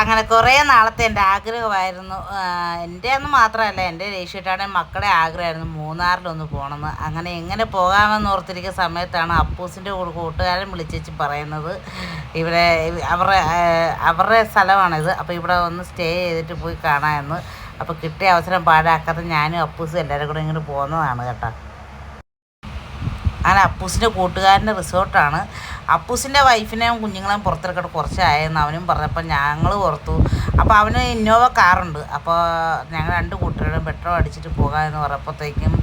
അങ്ങനെ കുറേ നാളത്തെ എന്റെ ആഗ്രഹമായിരുന്നു. എന്റെ എന്ന് മാത്രമല്ല എന്റെ രേഷിട്ടാണ് മക്കളെ ആഗ്രഹമായിരുന്നു മൂന്നാറിലൊന്ന് പോകണമെന്ന്. അങ്ങനെ എങ്ങനെ പോകാമെന്ന് ഓർത്തിരിക്കുന്ന സമയത്താണ് അപ്പൂസിന്റെ കൂടെ കൂട്ടുകാരൻ വിളിച്ചു പറയുന്നത്. ഇവിടെ അവരുടെ അവരുടെ സ്ഥലമാണിത്. അപ്പോൾ ഇവിടെ ഒന്ന് സ്റ്റേ ചെയ്തിട്ട് പോയി കാണാമെന്ന്. അപ്പോൾ കിട്ടിയ അവസരം പാഴാക്കാതെ ഞാനും അപ്പൂസും എല്ലാവരും കൂടെ ഇങ്ങോട്ട് പോകുന്നതാണ് കേട്ടോ. അങ്ങനെ അപ്പൂസിന്റെ കൂട്ടുകാരന്റെ റിസോർട്ടാണ് അപ്പൂസിന്റെ വൈഫിനെയും കുഞ്ഞുങ്ങളെയും പുറത്തിറക്കട്ടെ കുറച്ചായെന്ന് അവനും പറഞ്ഞപ്പോൾ ഞങ്ങൾ പുറത്തു. അപ്പോൾ അവന് ഇന്നോവ കാറുണ്ട് അപ്പോൾ ഞങ്ങൾ രണ്ട് കൂട്ടുകാരും പെട്രോൾ അടിച്ചിട്ട് പോകാമെന്ന് പറഞ്ഞപ്പോഴത്തേക്കും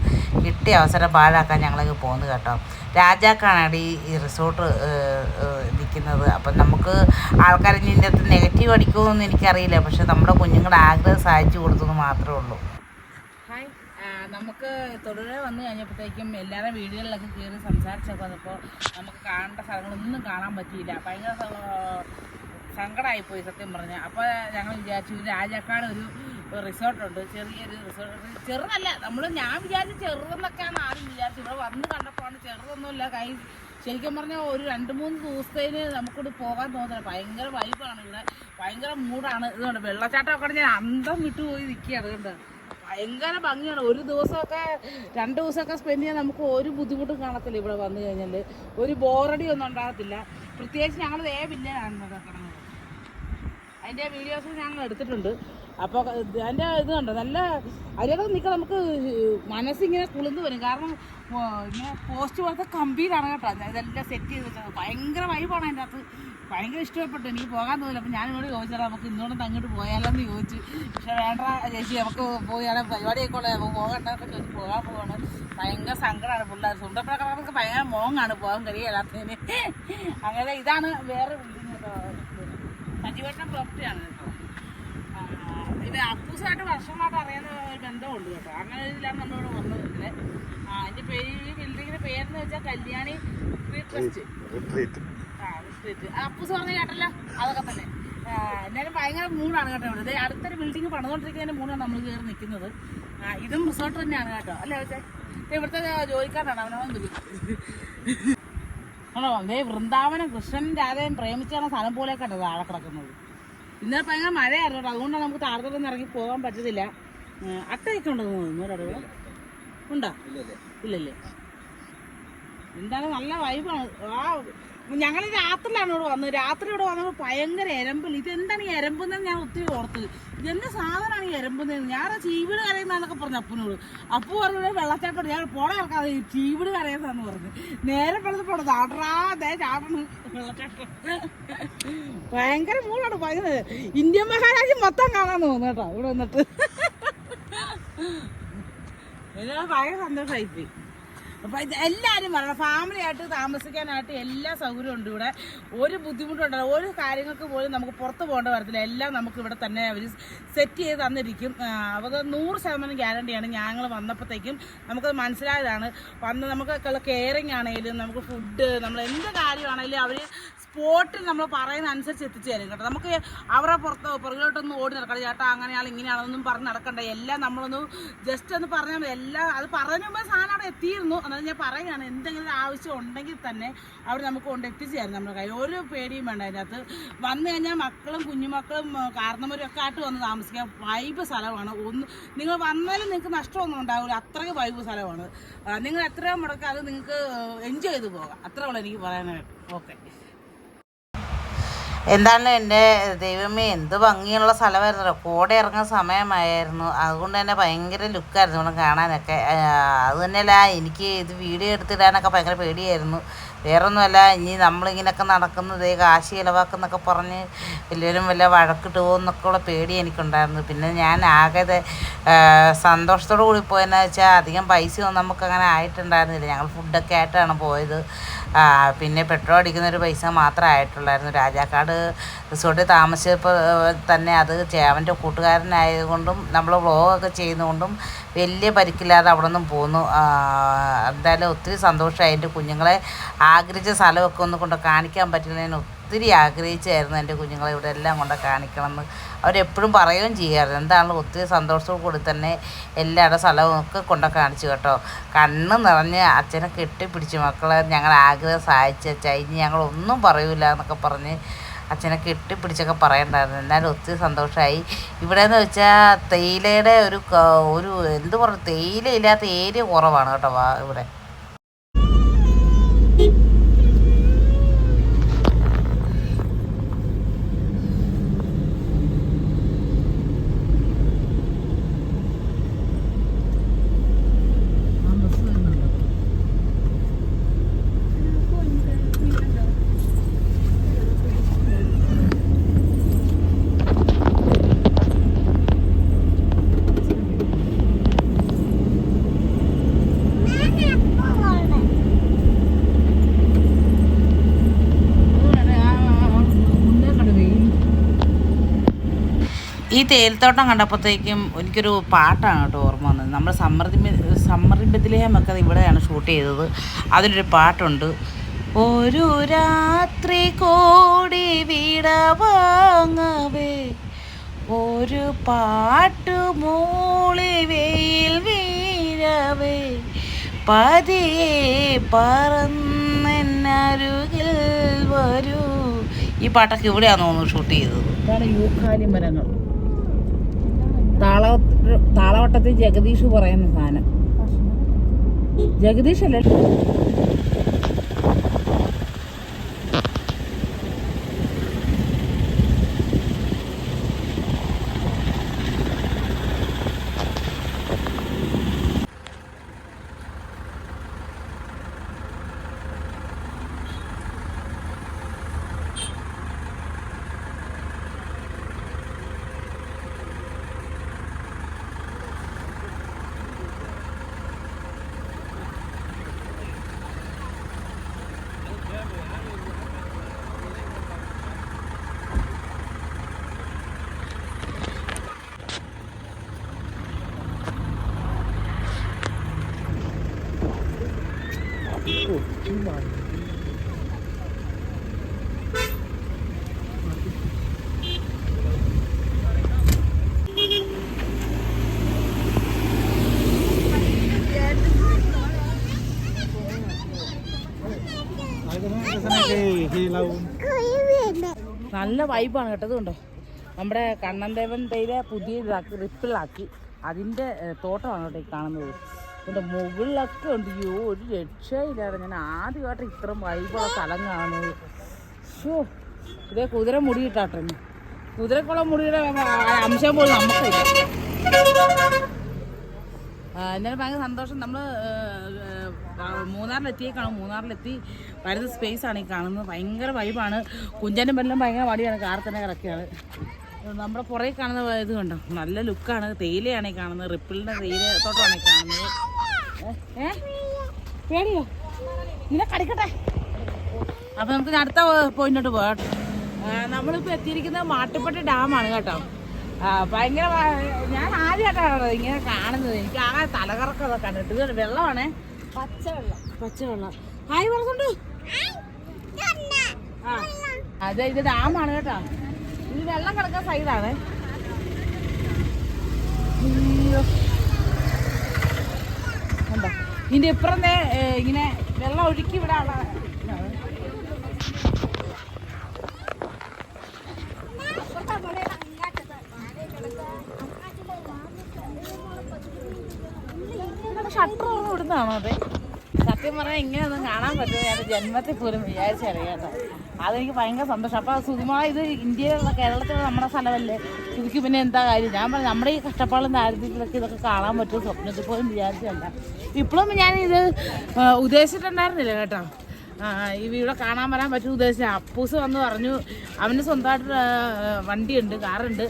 കിട്ടിയ അവസരം പാഴാക്കാൻ ഞങ്ങളങ്ങ് പോകുന്നു കേട്ടോ. രാജാക്കാണ് ഈ റിസോർട്ട് നിൽക്കുന്നത്. അപ്പം നമുക്ക് ആൾക്കാർ ഇതിന്റെ നെഗറ്റീവ് അടിക്കുമെന്ന് എനിക്കറിയില്ല. പക്ഷേ നമ്മുടെ കുഞ്ഞുങ്ങളുടെ ആഗ്രഹം സാധിച്ചു കൊടുത്തെന്ന് മാത്രമേ ഉള്ളൂ. നമുക്ക് തൊടുപുഴ വന്നു കഴിഞ്ഞപ്പോഴത്തേക്കും എല്ലാവരും വീടുകളിലൊക്കെ കയറി സംസാരിച്ചൊക്കെ വന്നപ്പോൾ നമുക്ക് കാണേണ്ട സ്ഥലങ്ങളൊന്നും കാണാൻ പറ്റിയില്ല. ഭയങ്കര സങ്കടമായിപ്പോയി സത്യം പറഞ്ഞ അപ്പോൾ ഞങ്ങൾ വിചാരിച്ചു രാജാക്കാട് ഒരു റിസോർട്ടുണ്ട്. ചെറിയൊരു റിസോർട്ട്. ചെറുതല്ല നമ്മൾ ഞാൻ വിചാരിച്ചു ചെറുതെന്നൊക്കെയാണ് ആദ്യം വിചാരിച്ചു. ഇവിടെ വന്ന് കണ്ടപ്പോഴാണ് ചെറുതൊന്നുമില്ല. കൈ ശരിക്കും പറഞ്ഞാൽ ഒരു രണ്ട് മൂന്ന് ദിവസത്തേന് നമുക്കിവിടെ പോകാൻ തോന്നുന്നില്ല. ഭയങ്കര വൈബാണ് ഇവിടെ. ഭയങ്കര മൂടാണ് ഇതുകൊണ്ട് വെള്ളച്ചാട്ടമൊക്കെ ഞാൻ അന്തം വിട്ടുപോയി നിൽക്കുകയാണ്. അതുകൊണ്ട് ഭയങ്കര ഭംഗിയാണ്. ഒരു ദിവസമൊക്കെ രണ്ട് ദിവസമൊക്കെ സ്പെൻഡ് ചെയ്യാൻ നമുക്ക് ഒരു ബുദ്ധിമുട്ടും കാണത്തില്ല ഇവിടെ വന്നു കഴിഞ്ഞാൽ ഒരു ബോറടി ഒന്നും ഉണ്ടാകത്തില്ല. പ്രത്യേകിച്ച് ഞങ്ങൾ ഏ വില്ലയാണ് കിടക്കുന്നത് അതിന്റെ വീഡിയോസ് ഞങ്ങൾ എടുത്തിട്ടുണ്ട്. അപ്പോൾ അതിന്റെ ഇത് കണ്ടോ? നല്ല അതിലൊക്കെ നിൽക്കാൻ നമുക്ക് മനസ്സിങ്ങനെ കുളിർന്ന് വരും. കാരണം ഇങ്ങനെ പോസ്റ്റ് പോലത്തെ കമ്പിയിലാണ് കേട്ടോ. ഇതെല്ലാം സെറ്റ് ചെയ്ത് വെച്ചത്. ഭയങ്കര വൈബാണ് അതിന്റെ അകത്ത്. ഭയങ്കര ഇഷ്ടപ്പെട്ടു. എനിക്ക് പോകാൻ തോന്നില്ല അപ്പം ഞാനിവിടെ ചോദിച്ചാൽ നമുക്ക് ഇന്നോടൊന്ന് അങ്ങോട്ട് പോയാലോ? എന്ന് ചോദിച്ചു. പക്ഷെ വേണ്ട ചേച്ചി നമുക്ക് പോയാലും പരിപാടിയൊക്കെ ഉള്ളത് നമുക്ക് പോകണ്ടെന്നൊക്കെ ചോദിച്ചു പോകാൻ പോകണം ഭയങ്കര സങ്കടമാണ് പിള്ളേർ സുണ്ടപ്പഴൊക്കെ നമുക്ക് ഭയങ്കര മോങ്ങാണ് പോകാൻ കഴിയില്ലാത്തതിന് അങ്ങനെ ഇതാണ് വേറെ ബിൽഡിങ് കേട്ടോ സജീവേട്ടൻ പ്രോപ്പർട്ടിയാണ് കേട്ടോ. ഇത് അപ്പൂസായിട്ട് വർഷമായിട്ട് അറിയുന്ന ഒരു ബന്ധമുണ്ട് കേട്ടോ. അങ്ങനെ ഇതിലാണ് നമ്മളിവിടെ വന്നത് ഇതിൽ ആ അതിന്റെ പേര് ഈ ബിൽഡിങ്ങിന്റെ പേരെന്ന് വെച്ചാൽ കല്യാണി സ്ട്രീറ്റ് ട്രസ്റ്റ് റിട്രീറ്റ് ആ സ്ട്രീറ്റ് ആ അപ്പൂസ് പറഞ്ഞ കേട്ടല്ലോ? അതൊക്കെ തന്നെ. എന്നാലും ഭയങ്കര മൂടാണ് കേട്ടോ ഇവിടെ. അടുത്തൊരു ബിൽഡിംഗ് പണിതുകൊണ്ടിരിക്കുന്നതിന്റെ മൂടാണ് നമ്മൾ കയറി നിൽക്കുന്നത്. ഇതും റിസോർട്ട് തന്നെയാണ് കേട്ടോ. അല്ലേ വെച്ചേ ഇവിടുത്തെ ജോലിക്കാരനാണ് അവനവൻ ആണോ അതേ വൃന്ദാവനം കൃഷ്ണൻ രാധയും പ്രേമിച്ചാണ് സ്ഥലം പോലെ കേട്ടത് ആളെ കിടക്കുന്നത്. ഇന്നലെ ഭയങ്കര മഴയായിരുന്നു അതുകൊണ്ടാണ് നമുക്ക് താഴത്തോട്ടൊന്നും ഇറങ്ങി പോകാൻ പറ്റത്തില്ല. അട്ടയൊക്കെ ഉണ്ടെന്ന് തോന്നുന്നു ഇവിടെ. ഉണ്ടോ? ഇല്ലല്ലേ എന്താണ് നല്ല വൈബാണ് ആ ഞങ്ങൾ രാത്രിയിലാണ് ഇവിടെ വന്നത്. രാത്രി ഇവിടെ വന്നപ്പോൾ ഭയങ്കര എരമ്പിൽ ഇതെന്താണ് ഈ എരമ്പെന്ന് ഞാൻ ഒത്തിരി ഓർത്തത് ഇതെന്ത് സാധനമാണ് ഈ എരമ്പെന്ന് ഞാൻ ചീവിട് കരയുന്നതെന്നൊക്കെ പറഞ്ഞു അപ്പനോട് അപ്പു പറഞ്ഞത് വെള്ളച്ചാട്ടം ഞാൻ പുഴ കിടക്കാതെ ചീവിട് കരയുന്നതെന്ന് പറഞ്ഞു. നേരെ വെള്ളത്തിൽ പോണത് ചാടറാ അതേ ചാടണ്. ഭയങ്കര മൂടാണ് ഭയങ്കര. ഇന്ത്യൻ മഹാരാജ്യം മൊത്തം കാണാൻ തോന്നുന്നു കേട്ടോ ഇവിടെ വന്നിട്ട്. ഭയങ്കര സന്തോഷമായിപ്പോയി അപ്പൊ ഇത് എല്ലാവരും വരണം. ഫാമിലി ആയിട്ട് താമസിക്കാനായിട്ട് എല്ലാ സൗകര്യവും ഉണ്ട് ഇവിടെ. ഒരു ബുദ്ധിമുട്ടും ബുദ്ധിമുട്ടുണ്ടോ ഒരു കാര്യങ്ങൾക്ക് പോലും നമുക്ക് പുറത്ത് പോകേണ്ട വരത്തില്ല എല്ലാം നമുക്ക് ഇവിടെ തന്നെ അവർ സെറ്റ് ചെയ്ത് തന്നിരിക്കും. അത് നൂറ് ശതമാനം ഗ്യാരണ്ടിയാണ് ഞങ്ങൾ വന്നപ്പോഴത്തേക്കും നമുക്ക് മനസ്സിലായതാണ്. വന്ന് നമുക്ക് കെയറിങ് ആണെങ്കിലും നമുക്ക് ഫുഡ് നമ്മൾ എന്ത് കാര്യമാണെങ്കിലും അവർ സ്പോട്ടിൽ നമ്മൾ പറയുന്ന അനുസരിച്ച് എത്തിച്ചു തരും കേട്ടോ. നമുക്ക് അവരെ പുറത്ത് പുറകിലോട്ടൊന്നും ഓടി നടക്കണം ചേട്ടാ അങ്ങനെയാണ്? ഇങ്ങനെയാണെന്നൊന്നും പറഞ്ഞ് നടക്കണ്ട. എല്ലാം നമ്മളൊന്ന് ജസ്റ്റ് ഒന്ന് പറഞ്ഞാൽ എല്ലാം അത് പറഞ്ഞു മുമ്പ് സാധനം അവിടെ എത്തിയിരുന്നു. എന്നാലും ഞാൻ പറയുകയാണ് എന്തെങ്കിലും ആവശ്യം ഉണ്ടെങ്കിൽ തന്നെ അവർ നമുക്ക് കൊണ്ട് എത്തിച്ചേരും നമ്മുടെ കയ്യിൽ. ഒരു പേടിയും വേണ്ട അതിനകത്ത് വന്നു കഴിഞ്ഞാൽ മക്കളും കുഞ്ഞുമക്കളും കാരണവരും ഒക്കെ ആയിട്ട് വന്ന് താമസിക്കാൻ വൈബ് സ്ഥലമാണ്. ഒന്ന് നിങ്ങൾ വന്നാലും നിങ്ങൾക്ക് നഷ്ടമൊന്നും ഉണ്ടാവില്ല. അത്രയും വൈബ് സ്ഥലമാണ്. നിങ്ങൾ എത്രയും മുടക്കാതെ നിങ്ങൾക്ക് എൻജോയ് ചെയ്ത് പോകാം. അത്രേ എനിക്ക് പറയാനായിട്ട്. ഓക്കെ എന്താണ് എന്റെ ദൈവമേ എന്ത് ഭംഗിയുള്ള സ്ഥലമായിരുന്നല്ലോ. കൂടെ ഇറങ്ങുന്ന സമയമായിരുന്നു. അതുകൊണ്ട് തന്നെ ഭയങ്കര ലുക്കായിരുന്നു ഇവിടെ കാണാനൊക്കെ. അത് തന്നെയല്ല എനിക്ക് ഇത് വീഡിയോ എടുത്തിടാനൊക്കെ ഭയങ്കര പേടിയായിരുന്നു. വേറൊന്നുമല്ല ഇനി നമ്മളിങ്ങനെയൊക്കെ നടക്കുന്നത് കാശ് ചിലവാക്കുന്നൊക്കെ പറഞ്ഞ് എല്ലാവരും വല്ല വഴക്കിട്ട് പോകുമെന്നൊക്കെ ഉള്ള പേടി എനിക്കുണ്ടായിരുന്നു. പിന്നെ ഞാൻ ആകെ സന്തോഷത്തോടു കൂടി പോയെന്ന് വെച്ചാൽ അധികം പൈസയൊന്നും നമുക്കങ്ങനെ ആയിട്ടുണ്ടായിരുന്നില്ല. ഞങ്ങൾ ഫുഡൊക്കെ ആയിട്ടാണ് പോയത്. പിന്നെ പെട്രോൾ അടിക്കുന്ന ഒരു പൈസ മാത്രമേ ആയിട്ടുള്ളായിരുന്നു. രാജാക്കാട് റിസോർട്ടിൽ താമസിച്ചപ്പോൾ തന്നെ അത് അവന്റെ കൂട്ടുകാരനായതുകൊണ്ടും നമ്മൾ വ്ളോഗൊക്കെ ചെയ്യുന്നതുകൊണ്ടും വലിയ പരിക്കില്ലാതെ അവിടെ നിന്നും പോന്നു എന്തായാലും ഒത്തിരി സന്തോഷമായി. എന്റെ കുഞ്ഞുങ്ങളെ ആഗ്രഹിച്ച സ്ഥലമൊക്കെ ഒന്ന് കൊണ്ട് കാണിക്കാൻ പറ്റുന്നതിന് ഒത്തിരി ആഗ്രഹിച്ചായിരുന്നു എന്റെ കുഞ്ഞുങ്ങളെ ഇവിടെ എല്ലാം കൊണ്ട് കാണിക്കണം എന്ന് അവരെപ്പോഴും പറയുകയും ചെയ്യാറ് എന്താണെങ്കിലും ഒത്തിരി സന്തോഷത്തോടു കൂടി തന്നെ എല്ലാവരുടെ സ്ഥലവും ഒക്കെ കൊണ്ട് കാണിച്ചു കേട്ടോ. കണ്ണ് നിറഞ്ഞ് അച്ഛനെ കെട്ടിപ്പിടിച്ച് മക്കളെ ഞങ്ങൾ ആഗ്രഹം സഹായിച്ച ചൈഞ്ഞ് ഞങ്ങളൊന്നും പറയൂല എന്നൊക്കെ പറഞ്ഞ് അച്ഛനെ കെട്ടിപ്പിടിച്ചൊക്കെ പറയണ്ടായിരുന്നു. എന്നാലും ഒത്തിരി സന്തോഷമായി ഇവിടെ എന്ന് വെച്ചാൽ തേയിലയുടെ ഒരു ഒരു എന്ത് പറഞ്ഞു തേയില ഇല്ലാത്ത ഏരിയ കുറവാണ് കേട്ടോ ഇവിടെ ഈ തേയിലത്തോട്ടം കണ്ടപ്പോഴത്തേക്കും എനിക്കൊരു പാട്ടാണ് കേട്ടോ ഓർമ്മ വന്നത്. നമ്മൾ സമ്മർദ്ദി ഒക്കെ ഇവിടെയാണ് ഷൂട്ട് ചെയ്തത്. അതിലൊരു പാട്ടുണ്ട്. ഒരു രാത്രി കോടി വിട വാങ്ങവേ ഒരു പാട്ട് മൂളി വെയിൽ വീഴവേ പതിയെ പറന്നരുകിൽ വരൂ. ഈ പാട്ടൊക്കെ ഇവിടെയാണെന്ന് തോന്നുന്നു ഷൂട്ട് ചെയ്തത്. യൂക്കാലി മരങ്ങൾ. താള താളവട്ടത്തിൽ ജഗദീഷ് പറയുന്ന സാധനം. ജഗദീഷ് അല്ലേ നല്ല വൈബാണ് കേട്ടത് കണ്ടോ നമ്മുടെ കണ്ണൻദേവൻ തൈര പുതിയ ഇതാക്കി റിപ്പിളാക്കി അതിന്റെ തോട്ടമാണ് കേട്ടോ ഈ കാണുന്നത്. ഇതിന്റെ മുകളിലൊക്കെ ഉണ്ട്. യോ ഒരു രക്ഷയില്ലാതെ ഞാൻ ആദ്യമായിട്ട് ഇത്രയും വൈബുള്ള സ്ഥലം കാണുന്നത്. ഷോ ഇതേ കുതിര മുടിയിട്ടാട്ടെ കുതിരക്കുളം മുടിയുടെ അംശം പോലും നമുക്കില്ല. എന്നാലും ഭയങ്കര സന്തോഷം. നമ്മൾ മൂന്നാറിലെത്തിയേക്കാണ്. മൂന്നാറിലെത്തി വരുന്ന സ്പേസ് ആണ് ഈ കാണുന്നത്. ഭയങ്കര വൈബാണ് കുഞ്ചനും വെല്ലം ഭയങ്കര വടിയാണ് കാർ തന്നെ കിടക്കുകയാണ്. നമ്മുടെ പുറകെ കാണുന്ന ഇത് കണ്ടോ? നല്ല ലുക്കാണ് തേയിലയാണ് ഈ കാണുന്നത്. റിപ്പിളിന്റെ തേയില തോട്ടമാണ് ഈ കാണുന്നത്. ഏ? പേടിയോ? ഇതിനെ കടിക്കട്ടെ. അപ്പം നമുക്ക് അടുത്ത പോയിന്റോട്ട് പോകാം നമ്മളിപ്പോൾ എത്തിയിരിക്കുന്നത് മാട്ടുപ്പെട്ടി ഡാമാണ് കേട്ടോ. ഭയങ്കര ഞാൻ ആദ്യമായിട്ടാണ് ഇങ്ങനെ കാണുന്നത്. എനിക്ക് ആകെ തലകറക്കമൊക്കെ കണ്ടിട്ട്. ഇതൊരു വെള്ളമാണേ. പച്ചവെള്ളം. പച്ചവെള്ളം. ഹായ് പറഞ്ഞുണ്ട് ആ. അതെ ഇത് ഡാമാണ് കേട്ടോ. ഇത് വെള്ളം കിടക്കുന്ന സൈഡാണ്. ഇതിന്റെ ഇപ്പുറം ഇങ്ങനെ വെള്ളം ഒഴുക്കി ഇവിടെ ഉള്ള ഇതാണ്. ഷട്ടർ ഇടുന്നതാണോ അതെ? സത്യം പറഞ്ഞാൽ ഇങ്ങനെയൊന്നും കാണാൻ പറ്റുമോ ഞാൻ ജന്മത്തിൽ പോലും വിചാരിച്ചറിയാട്ടോ അതെനിക്ക് ഭയങ്കര സന്തോഷം. അപ്പോൾ സുകുമാ ഇത് ഇന്ത്യയിലുള്ള കേരളത്തിലുള്ള നമ്മുടെ സ്ഥലമല്ലേ? ഇതിക്ക് പിന്നെ എന്താ കാര്യം? ഞാൻ പറഞ്ഞു നമ്മുടെ ഈ കഷ്ടപ്പാടും ദാരിദ്ര്യത്തിലൊക്കെ ഇതൊക്കെ കാണാൻ പറ്റും സ്വപ്നത്തിൽ പോലും വിചാരിച്ചല്ല ഇപ്പോഴും ഞാൻ ഇത് ഉദ്ദേശിച്ചിട്ടുണ്ടായിരുന്നില്ല കേട്ടോ. ഈ വീടെ കാണാൻ വരാൻ പറ്റും ഉദ്ദേശിച്ച അപ്പൂസ് വന്ന് പറഞ്ഞു അവന് സ്വന്തമായിട്ട് വണ്ടിയുണ്ട് കാറുണ്ട്.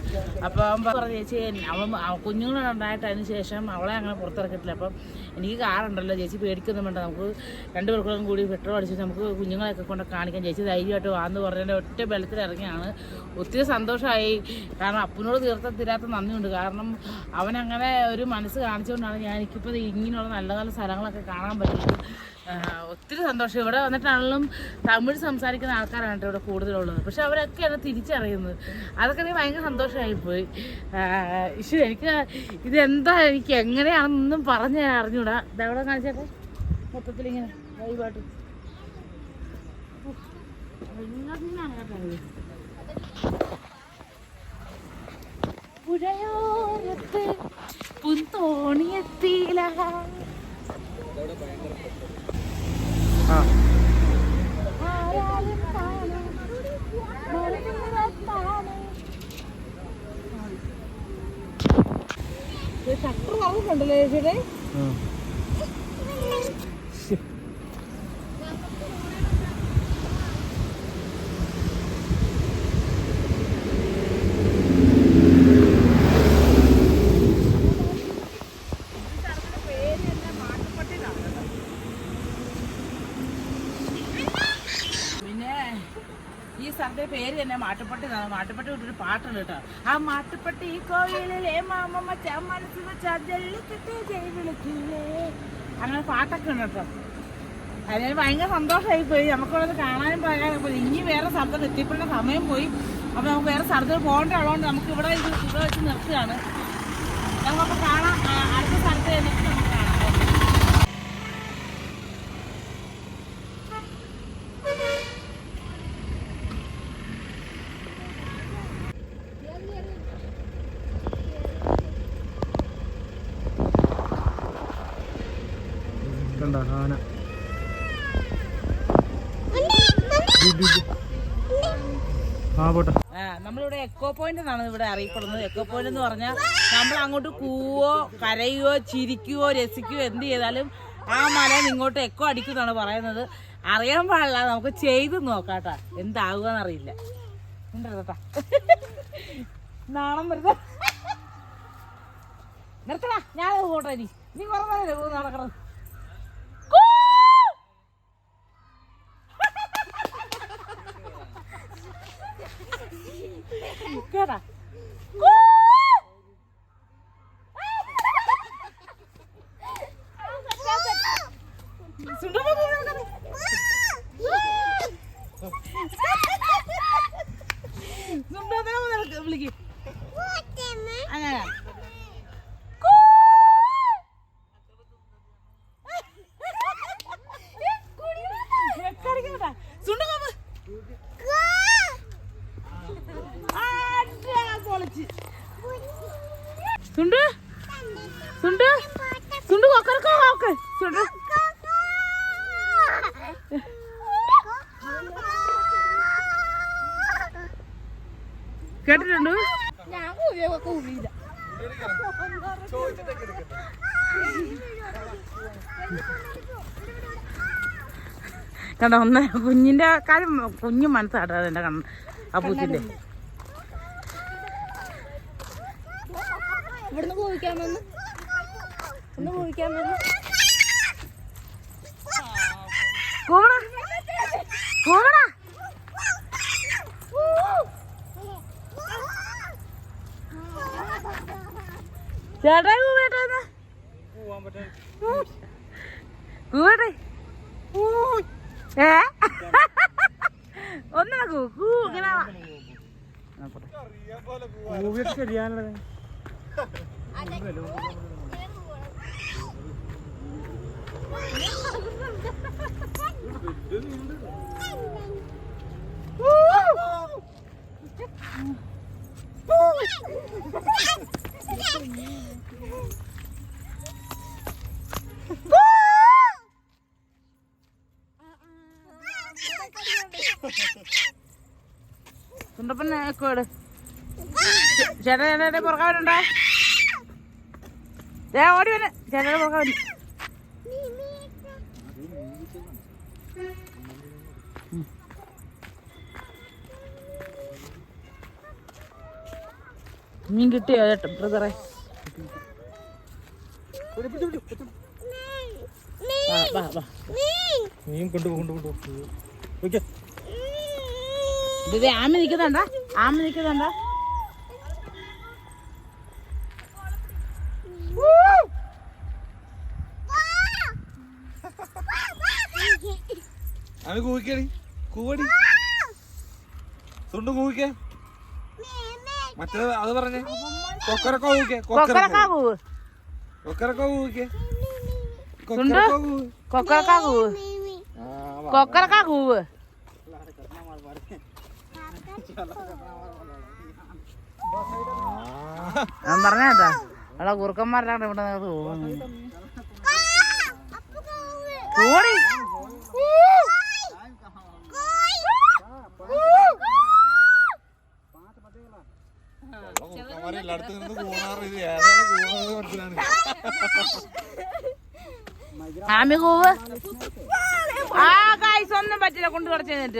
അവൻ പറഞ്ഞു ചേച്ചി അവൻ കുഞ്ഞുങ്ങളുണ്ടായിട്ട് അതിന് ശേഷം അവളെ അങ്ങനെ പുറത്തിറക്കിയിട്ടില്ല. അപ്പം എനിക്ക് കാറുണ്ടല്ലോ ചേച്ചി പേടിക്കൊന്നും വേണ്ട. നമുക്ക് രണ്ട് പേർക്കും കൂടി പെട്രോൾ അടിച്ച് നമുക്ക് കുഞ്ഞുങ്ങളെയൊക്കെ കൊണ്ട് കാണിക്കാം. ചേച്ചി ധൈര്യമായിട്ട് വാന്ന് പറഞ്ഞതിന്റെ ഒറ്റ ബലത്തിൽ ഇറങ്ങിയാണ്. ഒത്തിരി സന്തോഷമായി. കാരണം അപ്പനോട് തീർത്ത തീരാത്ത നന്ദിയുണ്ട്. കാരണം അവനങ്ങനെ ഒരു മനസ്സ് കാണിച്ചുകൊണ്ടാണ് ഞാൻ എനിക്കിപ്പോൾ ഇങ്ങനെയുള്ള നല്ല നല്ല സ്ഥലങ്ങളൊക്കെ കാണാൻ പറ്റുന്നത് ഒത്തിരി സന്തോഷം. ഇവിടെ വന്നിട്ടാണെങ്കിലും തമിഴ് സംസാരിക്കുന്ന ആൾക്കാരാണ് ഇവിടെ കൂടുതലുള്ളത്. പക്ഷെ അവരൊക്കെയാണ് തിരിച്ചറിയുന്നത്. അതൊക്കെ എനിക്ക് ഭയങ്കര സന്തോഷമായിപ്പോയി. ഇഷു എനിക്ക് ഇതെന്താ എനിക്ക് എങ്ങനെയാണെന്നൊന്നും പറഞ്ഞു ഞാൻ അറിഞ്ഞൂടാ. ഇതെവിടെ കാണിച്ചേട്ടെ. മൊത്തത്തിൽ ഇങ്ങനെ ഇത്. പുഴയോരത്ത് പുന്തോണിയെത്തിയില്ല ഷട്ടർ തുറന്നിട്ടുണ്ടല്ലോ ചേച്ചിയുടെ പിന്നെ ഈ സ്ഥലത്തെ പേര് തന്നെ മാട്ടുപ്പെട്ടി മാട്ടുപ്പെട്ടി ഒരു പാട്ടുണ്ട് കേട്ടോ. ആ മാട്ടുപ്പെട്ടി ഈ മാമ മാമമ്മ അങ്ങനെ പാട്ടൊക്കെ ഉണ്ട് കേട്ടോ. അതിന് ഭയങ്കര സന്തോഷമായി പോയി നമുക്കുള്ളത് കാണാനും പറയാനും പോയി. ഇനി വേറെ സ്ഥലത്ത് എത്തിപ്പെടുന്ന സമയം പോയി. അപ്പൊ നമുക്ക് വേറെ സ്ഥലത്ത് പോകേണ്ട ഉള്ളതുകൊണ്ട് നമുക്ക് ഇവിടെ ഇവിടെ വെച്ച് നിർത്തുകയാണ്. നമുക്കപ്പോൾ കാണാം. അടുത്ത സ്ഥലത്ത് ചെന്നിട്ട് നമുക്ക് കാണാം കണ്ട ആന ആ നമ്മളിവിടെ എക്കോ പോയിന്റ് എന്നാണ് ഇവിടെ അറിയപ്പെടുന്നത്. എക്കോ പോയിന്റ് എന്ന് പറഞ്ഞാൽ നമ്മൾ അങ്ങോട്ട് കൂവോ കരയുവോ ചിരിക്കുവോ രസിക്കുവോ എന്ത് ചെയ്താലും ആ മല ഇങ്ങോട്ട് എക്കോ അടിക്കുന്നതാണ് പറയുന്നത്. അറിയാൻ പാടില്ല നമുക്ക് ചെയ്ത് നോക്കാട്ടാ എന്താകുമെന്ന് അറിയില്ല. ഉണ്ടോ നാണം വരുന്ന നിർത്തടാ ഞാൻ പോട്ടെ നീ നീ കുറേ നടക്കണം കേട്ടാ വിളിക്ക്. കേട്ടിട്ടുണ്ട്? കണ്ട ഒന്ന് കുഞ്ഞിന്റെ കാര്യം കുഞ്ഞു മനസ്സാട്ടോ അതെന്റെ കണ്ണ് അപ്പൂച്ചിന്റെ ഇവിടുന്ന് പോവിക്കാൻ വന്ന്. ഒന്ന് കൂവിക്കാൻ വന്ന്. ചേട്ടാ കൂവേട്ടാ. കൂവേട്ടെ ഏ? ഒന്നാ കൂ കൂ ഇങ്ങനെ വാ. ചേട്ടൻ പോട്ടെ. ശരിയാണല്ലേ സുണ്ടപ്പൻ എക്കോട് ചേട്ടാ ചേട്ടാ പുറക്കാവനുണ്ടോ ഏ ഓടി വന്നെ. ചേട്ടാ പുറക്കാവൻ മീൻ കിട്ടിയോ ചേട്ടൻ ബ്രദറെ മീൻ കൊണ്ടുപോ കൊണ്ടുപോ ആമ നിൽക്കുന്നുണ്ട ആമ നിൽക്കുന്നുണ്ട? അവന് കൂവിക്കടി. കൂവടി. തുണ്ട് കൂവിക്കേ. അത് പറഞ്ഞേ. കൊക്കരക്കോ കൂവിക്കേ. കൊക്കരക്കോ കൂവ്. കൊക്കരക്കോ കൂവിക്കേ. കൊക്കരക്കോ കൂവ്. കൊക്കരക്കാ കൂവ്. കൊക്കരക്കാ കൂവ്. ഞാൻ പറഞ്ഞേട്ടാ അവിടെ കുറുക്കന്മാരെല്ലാം ഇവിടെ എല്ലായിടത്തും നിന്ന് ആമി കൂവ്. ആ കായ്സ് ഒന്നും പറ്റില്ല. കൊണ്ട് കുറച്ച് കഴിഞ്ഞിട്ട്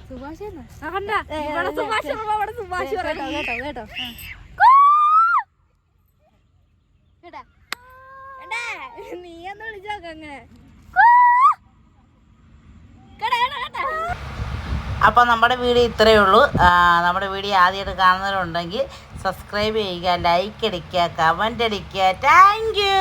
നീ ഒന്ന് വിളിച്ചോക്ക അങ്ങനെ. കേട്ടാ കേട്ടാ കേട്ടാ. അപ്പോൾ നമ്മുടെ വീഡിയോ ഇത്രയേ ഉള്ളൂ. നമ്മുടെ വീഡിയോ ആദ്യമായിട്ട് കാണുന്നവരുണ്ടെങ്കിൽ സബ്സ്ക്രൈബ് ചെയ്യുക ലൈക്ക് അടിക്കുക കമന്റ് അടിക്കുക. Thank you